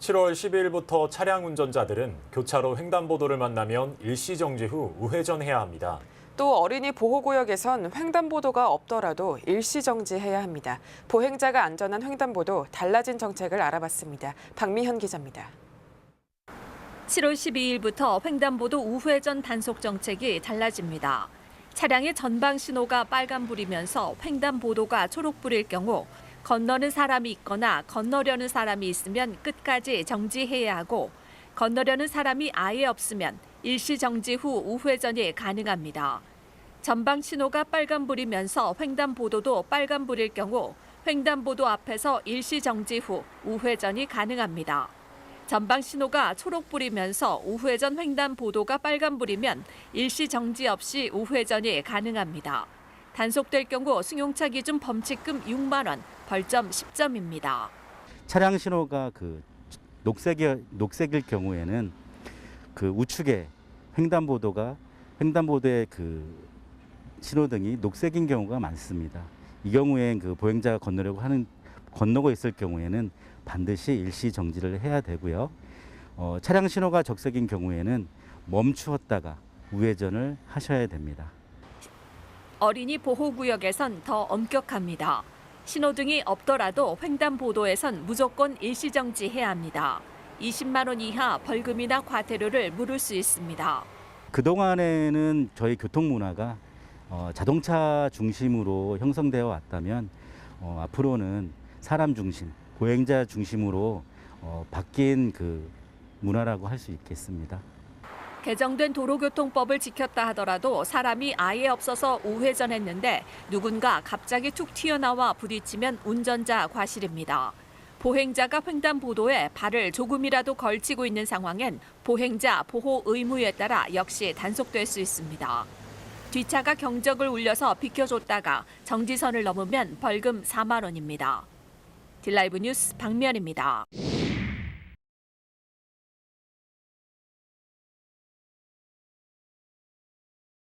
7월 10일부터 차량 운전자들은 교차로 횡단보도를 만나면 일시 정지 후 우회전해야 합니다. 또 어린이 보호구역에선 횡단보도가 없더라도 일시 정지해야 합니다. 보행자가 안전한 횡단보도 달라진 정책을 알아봤습니다. 박미현 기자입니다. 7월 12일부터 횡단보도 우회전 단속 정책이 달라집니다. 차량의 전방 신호가 빨간불이면서 횡단보도가 초록불일 경우 건너는 사람이 있거나 건너려는 사람이 있으면 끝까지 정지해야 하고 건너려는 사람이 아예 없으면 일시 정지 후 우회전이 가능합니다. 전방 신호가 빨간불이면서 횡단보도도 빨간불일 경우 횡단보도 앞에서 일시 정지 후 우회전이 가능합니다. 전방 신호가 초록불이면서 우회전 횡단보도가 빨간불이면 일시 정지 없이 우회전이 가능합니다. 단속될 경우 승용차 기준 범칙금 6만 원, 벌점 10점입니다. 차량 신호가 그 녹색이 녹색일 경우에는 그 우측에 횡단보도가 횡단보도의 그 신호등이 녹색인 경우가 많습니다. 이 경우엔 그 보행자가 건너려고 하는 건너고 있을 경우에는 반드시 일시 정지를 해야 되고요. 어, 차량 신호가 적색인 경우에는 멈추었다가 우회전을 하셔야 됩니다. 어린이 보호구역에선 더 엄격합니다. 신호등이 없더라도 횡단보도에선 무조건 일시정지해야 합니다. 20만 원 이하 벌금이나 과태료를 물을 수 있습니다. 그동안에는 저희 교통 문화가 어, 자동차 중심으로 형성되어 왔다면 어, 앞으로는 사람 중심, 보행자 중심으로 어, 바뀐 그 문화라고 할 수 있겠습니다. 개정된 도로교통법을 지켰다 하더라도 사람이 아예 없어서 우회전했는데 누군가 갑자기 툭 튀어나와 부딪히면 운전자 과실입니다. 보행자가 횡단보도에 발을 조금이라도 걸치고 있는 상황엔 보행자 보호 의무에 따라 역시 단속될 수 있습니다. 뒷차가 경적을 울려서 비켜줬다가 정지선을 넘으면 벌금 4만 원입니다. 딜라이브 뉴스 박면입니다.